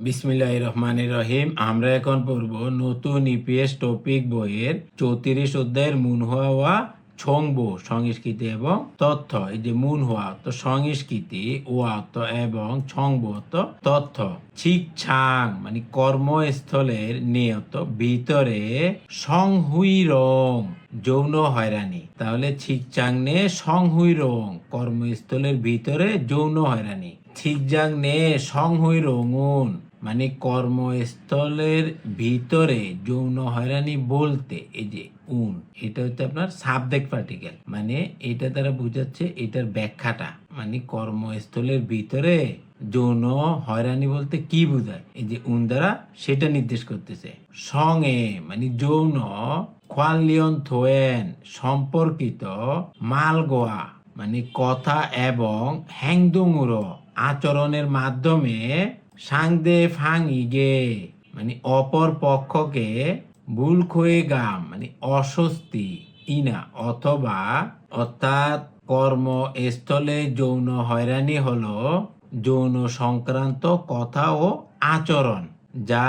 বিসমিল্লাহ রহমান রহিম। আমরা এখন পড়ব নতুন ইপিএস টপিক বইয়ের চৌত্রিশ অধ্যায়ের মুন হওয়া ছংবো সংস্কৃতি এবং তথ্য। এই যে মুন হওয়া, তো সংস্কৃতি, ওয়া, তো এবং ছংবো তথ্য। ছিক ছাং মানে কর্মস্থলের নিয়ত, ভিতরে সংহুই রং যৌন হয়রানি। তাহলে ছিকচাং নে সংহুই রং কর্মস্থলের ভিতরে যৌন হয়রানি। ছিকজাং নে সংহুই রঙুন মানে কর্মস্থলের ভিতরে যৌন হয়রানি বলতে, এই যে উন, এটা হচ্ছে আপনার সাবজেক্ট পার্টিকেল মানে এটা দ্বারা বোঝাচ্ছে এটার ব্যাখ্যাটা মানে কর্মস্থলের ভিতরে যৌন হয়রানি বলতে কি বোঝায়, এই যে উন দ্বারা সেটা নির্দেশ করতেছে। সঙ্গে মানে যৌন খোয়ালিয়ন থোয়েন সম্পর্কিত মালগোয়া মানে কথা এবং হ্যাংদুঙুর আচরণের মাধ্যমে সাংদে ফাং ইগে মানে অপর পক্ষকে ভুল খয়ে গাম মানে অস্বস্তি, ইনা, অথবা অর্থাৎ কর্মস্থলে যৌন হয়রানি হলো যৌন সংক্রান্ত কথা ও আচরণ, যা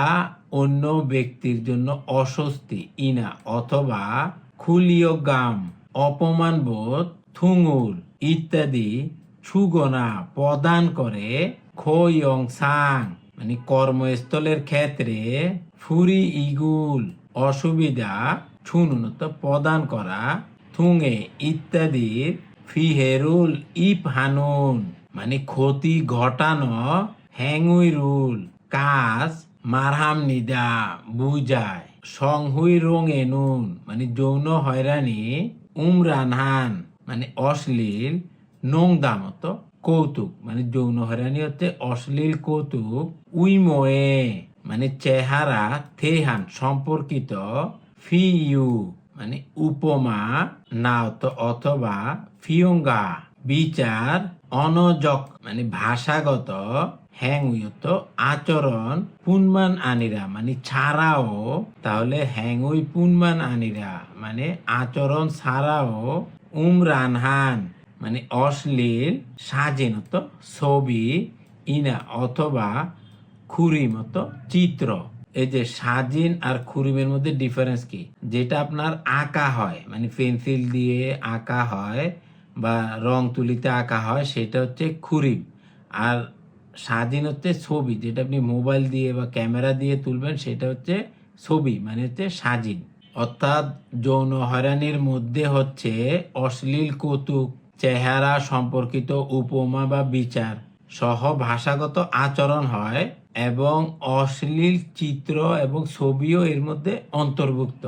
অন্য ব্যক্তির জন্য অস্বস্তি, ইনা, অথবা খুলিও গাম অপমান বোধ থুঙুল ইত্যাদি সুগনা প্রদান করে খোয়ং সাং মানে কর্মস্থলের ক্ষেত্রে ফুরি ইগুল, অসুবিধা, ছুনুনত প্রদান করা থুঙে ইত্যাদির ফিহেরুল ইপ হানুন মানে ক্ষতি ঘটানো হ্যাংউই রুল কাজ মারহাম নিদা বুঝায়। সংহুই রং এনুন মানে যৌন হয়রানি, উমরানহান মানে অশ্লীল নোংদামত কৌতুক মানে যৌন হয়রানি হচ্ছে অশ্লীল কৌতুক, উইময়ে মানে চেহারা থেহান সম্পর্কিত ফি ইউ মানে উপমা, নাওত অথবা ফিয়ঙ্গা, বিচার, অনজক মানে ভাষাগত হ্যাংউইত আচরণ, পুনমান আনিরা মানে ছাড়াও, তাহলে হ্যাংউই পুনমান আনিরা মানে আচরণ ছাড়াও উমরানহান। মানে অশ্লীল স্বাধীনত ছবি, ইনা অথবা খুরিমতো চিত্র। এই যে স্বাধীন আর খুরিমের মধ্যে ডিফারেন্স কি? যেটা আপনার আঁকা হয় মানে পেন্সিল দিয়ে আঁকা হয় বা রং তুলিতে আঁকা হয়, সেটা হচ্ছে খুরিম। আর স্বাধীন হচ্ছে ছবি, যেটা আপনি মোবাইল দিয়ে বা ক্যামেরা দিয়ে তুলবেন, সেটা হচ্ছে ছবি মানে হচ্ছে স্বাধীন অর্থাৎ যৌন হয়রানির মধ্যে হচ্ছে অশ্লীল কৌতুক চেহারা সম্পর্কিত উপমা বা বিচার সহ ভাষাগত আচরণ হয় এবং অশ্লীল চিত্র এবং ছবিও এর মধ্যে অন্তর্ভুক্ত।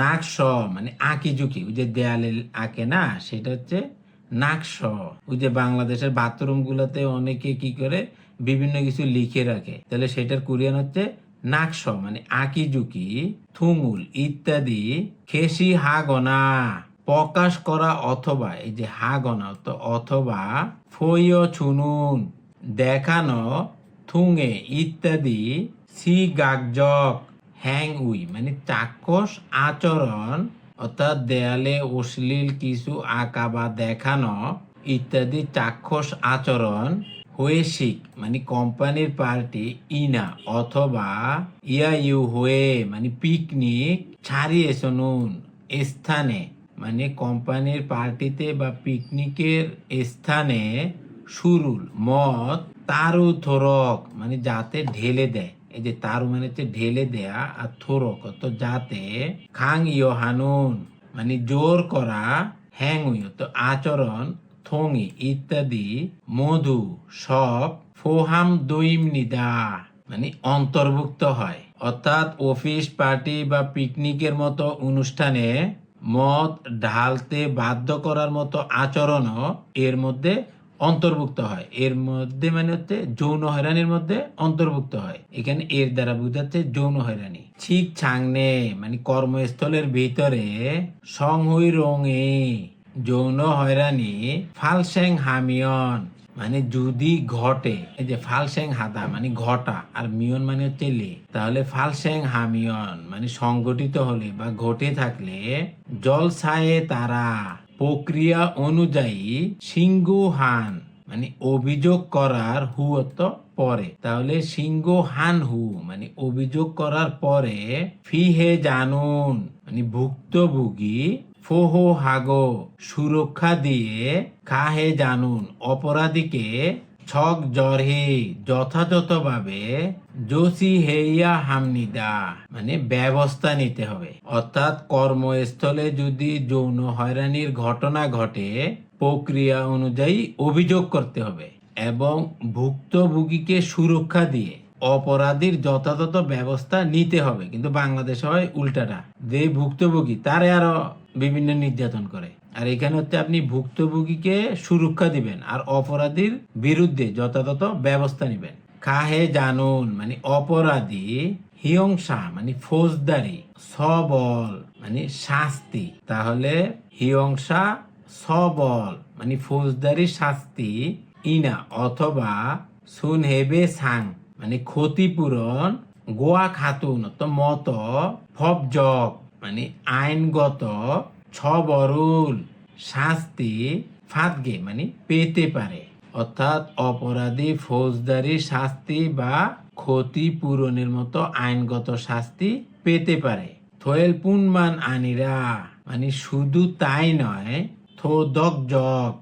নাকশ মানে আঁকি ঝুঁকি ওই যে দেয়ালে আঁকে না, সেটা হচ্ছে নাকশ ওই যে বাংলাদেশের বাথরুম গুলোতে অনেকে কি করে, বিভিন্ন কিছু লিখে রাখে। তাহলে সেটার কোরিয়ান হচ্ছে নাকশ মানে আঁকি ঝুঁকি থুঙুল ইত্যাদি, খেসি হাগনা। প্রকাশ করা অথবা এই যে হাগনা তো অথবা ফইয় ছুনুন, দেখানো, থুঙে, ইত্যাদি, সি গাগজক, হ্যাং উই মানে চাক্ষুষ আচরণ, অর্থাৎ দেয়ালে অশ্লীল কিছু আঁকা বা দেখানো, ইত্যাদি চাক্ষুষ আচরণ, হয়ে শিখ মানে কোম্পানির পার্টি, ইনা, অথবা ইয়া ইউ হয়ে মানে পিকনিক, ছাড়িয়ে শুনুন স্থানে। মানে কোম্পানির পার্টিতে বা পিকনিকের স্থানে সুরুল, মদ, তারু, থোরক মানে যাতে ঢেলে দেয়। এই যে তারু মানে হচ্ছে ঢেলে দেয়া আর থোরক তো যাতে খাং ইয় হানুন মানে জোর করা, হ্যাং তো আচরণ, থঙি ইত্যাদি, মধু, সব ফোহাম দইম নিদা মানে অন্তর্ভুক্ত হয়। অর্থাৎ অফিস, পার্টি বা পিকনিকের মতো অনুষ্ঠানে মদ ঢালতে বাধ্য করার মতো আচরণও এর মধ্যে অন্তর্ভুক্ত হয়। এর মধ্যে মানে হচ্ছে যৌন হয়রানির মধ্যে অন্তর্ভুক্ত হয়। এখানে এর দ্বারা বোঝাচ্ছে যৌন হয়রানি। ঠিক ছাংনে মানে কর্মস্থলের ভিতরে সংহুই রঙে যৌন হয়রানি, ফালসেং হামিয়ন মানে যদি ঘটে, এই যে ফালসেং হাদা মানে ঘটা আর মিয়ন মানে হচ্ছে লে, তাহলে ফালসেং হামিয়ন মানে সংগঠিত হলে বা ঘটে থাকলে জলসায়ে তারা প্রক্রিয়া অনুযায়ী সিংহু হান মানে অভিযোগ করার হু অর্থ পরে। তাহলে সিংহ হান হু মানে অভিযোগ করার পরে ফি হে জানুন মানে ভুক্তভোগী ফোহো হাগো সুরক্ষা দিয়ে খাহে জানুন অপরাধীকে ছক জরহে যথাযথভাবে জোসি হেইয়া হামনিদা। মানে ব্যবস্থা নিতে হবে। অর্থাৎ কর্মস্থলে যদি যৌন হয়রানির ঘটনা ঘটে, প্রক্রিয়া অনুযায়ী অভিযোগ করতে হবে এবং ভুক্তভোগীকে সুরক্ষা দিয়ে অপরাধীর যথাযথ ব্যবস্থা নিতে হবে। কিন্তু বাংলাদেশে হয় উল্টাটা। যে ভুক্তভোগী, তারে আরও বিভিন্ন নির্যাতন করে। আর এখানে হচ্ছে আপনি ভুক্তভোগীকে সুরক্ষা দিবেন আর অপরাধীর বিরুদ্ধে যথাযথ ব্যবস্থা নেবেন। কাহে জানুন মানে অপরাধী হিংসা মানে ফৌজদারি, সবল মানে শাস্তি। তাহলে হিংসা সবল মানে ফৌজদারি, শাস্তি, ইনা, অথবা সুন হেবে সাং। মানে ক্ষতিপূরণ গোয়া খাতুন মত ফবজক মানে আইনগত ছবরুল শাস্তি ফাতগে মানে পেতে পারে। অর্থাৎ অপরাধী ফৌজদারি শাস্তি বা ক্ষতিপূরণের মতো আইনগত শাস্তি পেতে পারে। থোয়েল পুনমান আনিরা মানে শুধু তাই নয় থোদক জক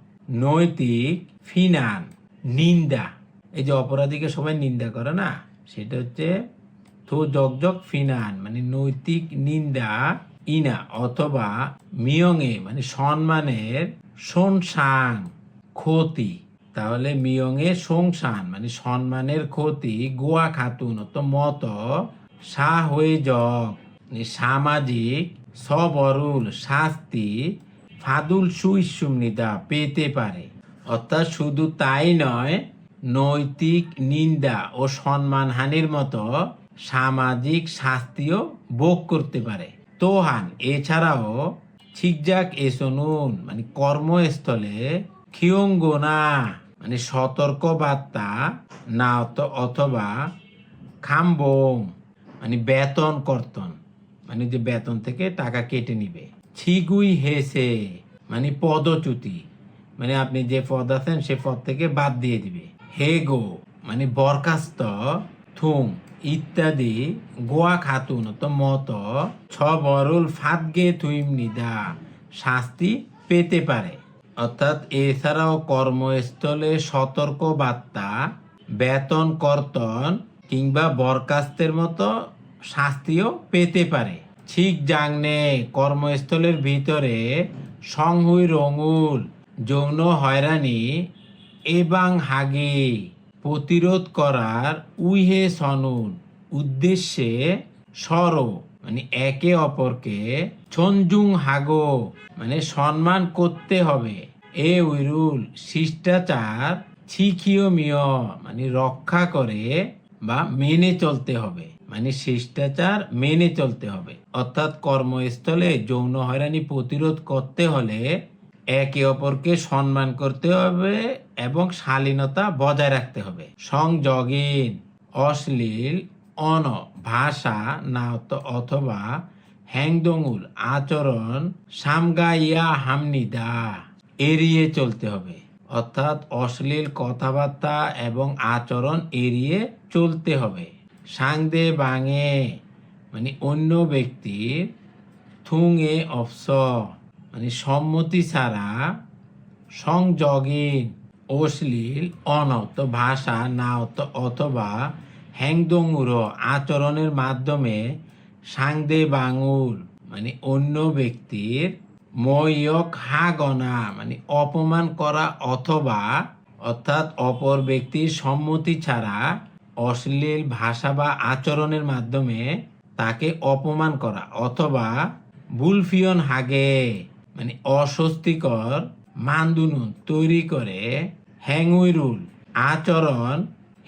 নৈতিক, ফিনান, নিন্দা এই যে অপরাধীকে সবাই নিন্দা করে না, সেটা হচ্ছে থো জগজগ ফিনান মানে নৈতিক নিন্দা ইনা অথবা মিয়ংয়ে মানে সম্মানের সংসাং ক্ষতি। তাহলে মিয়ংয়ে সংসান মানে সম্মানের ক্ষতি, গোয়া খাতুন তো মত, সা হয়ে জগ মানে সামাজিক, সবরুল, শাস্তি, ফাদুল সুইসুমনিদা পেতে পারে। অর্থাৎ শুধু তাই নয় নৈতিক নিন্দা ও সম্মানহানির মতো সামাজিক শাস্তিও ভোগ করতে পারে। তোহান, এছাড়াও ঠিকজাক এসনুন মানে কর্মস্থলে খিয়ঙ্গোনা মানে সতর্ক বার্তা না অথবা খাম্বং মানে বেতন কর্তন মানে যে বেতন থেকে টাকা কেটে নিবে। ছিগুই হেসে মানে পদচ্যুতি মানে আপনি যে পদ আছেন সে পদ থেকে বাদ দিয়ে দিবে। হে গো মানে বরখাস্ত, থুম, ইত্যাদি, গোয়া খাতুন, তো মত ছ বরুল ফাতগে থুইম নিদা, শাস্তি পেতে পারে। অর্থাৎ এছাড়াও কর্মস্থলে সতর্ক বার্তা বেতন কর্তন, কিংবা বরখাস্তের মতো শাস্তিও পেতে পারে। ঠিক জাংনে কর্মস্থলের ভিতরে সংহুই রঙুল, যৌন হয়রানি এবং হাগে প্রতিরোধ করার উইহে সনুন উদ্দেশ্যে সর মানে একে অপরকে ছঞ্জুং হাগো মানে সম্মান করতে হবে। এ উইরুল শিষ্টাচার ছিখিও মিয় মানে রক্ষা করে বা মেনে চলতে হবে মানে শিষ্টাচার মেনে চলতে হবে। অর্থাৎ কর্মস্থলে যৌন হয়রানি প্রতিরোধ করতে হলে একে অপরকে সম্মান করতে হবে এবং শালীনতা বজায় রাখতে হবে। সংযোগীন অশ্লীল, অন, ভাষা না অথবা হ্যাংদঙ্গুল আচরণ সামগাইয়া হামনিদা এড়িয়ে চলতে হবে। অর্থাৎ অশ্লীল কথাবার্তা এবং আচরণ এড়িয়ে চলতে হবে। সাংদে বাঙে মানে অন্য ব্যক্তির থুঙে অফস। মানে সম্মতি ছাড়া সংযোগীন অশ্লীল অনত ভাষা না অথবা হ্যাংদঙ্গুর আচরণের মাধ্যমে সাংদে বাঙুল মানে অন্য ব্যক্তির ময়ক হাগনা মানে অপমান করা অথবা অর্থাৎ অপর ব্যক্তির সম্মতি ছাড়া অশ্লীল ভাষা বা আচরণের মাধ্যমে তাকে অপমান করা অথবা বুলফিয়ন হাগে। মানে অস্বস্তিকর, মান্দুনুন তৈরি করে হ্যাংউইরুল আচরণ,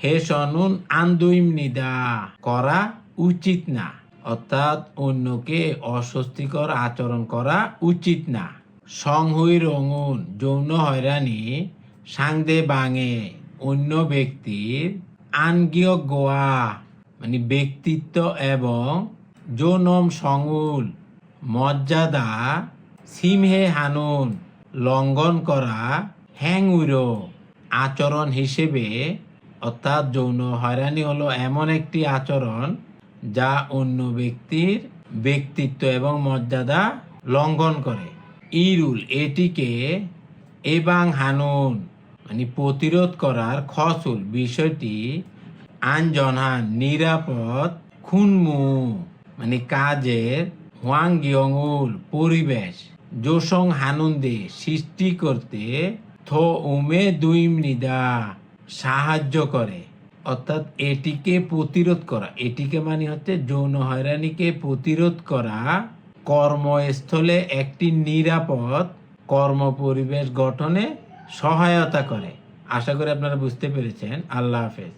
হেসনুন আন্দুইম নিদা করা উচিত না। অর্থাৎ অন্যকে অস্বস্তিকর আচরণ করা উচিত না। সংহুই রঙুন, যৌন হয়রানি, সাংদে বাঙে, অন্য ব্যক্তির আনগীয় গোয়া মানে ব্যক্তিত্ব এবং যৌনম সংউল মর্যাদা সিমহে হানুন, লঙ্ঘন করা হ্যাং উইরো আচরণ হিসেবে, অর্থাৎ যৌন হয়রানি হলো এমন একটি আচরণ যা অন্য ব্যক্তির ব্যক্তিত্ব এবং মর্যাদা লঙ্ঘন করে। ইরুল, এটিকে এবং হানুন মানে প্রতিরোধ করার খসুল বিষয়টি আনজনহান, নিরাপদ, খুনমু মানে কাজের হোয়াং পরিবেশ। জোসং হানন্দে, সৃষ্টি করতে থো উমে দুই মৃদা সাহায্য করে। অর্থাৎ এটিকে প্রতিরোধ করা। এটিকে মানে হচ্ছে যৌন হয়রানিকে প্রতিরোধ করা। কর্মস্থলে একটি নিরাপদ কর্ম পরিবেশ গঠনে সহায়তা করে। আশা করি আপনারা বুঝতে পেরেছেন। আল্লাহ হাফেজ।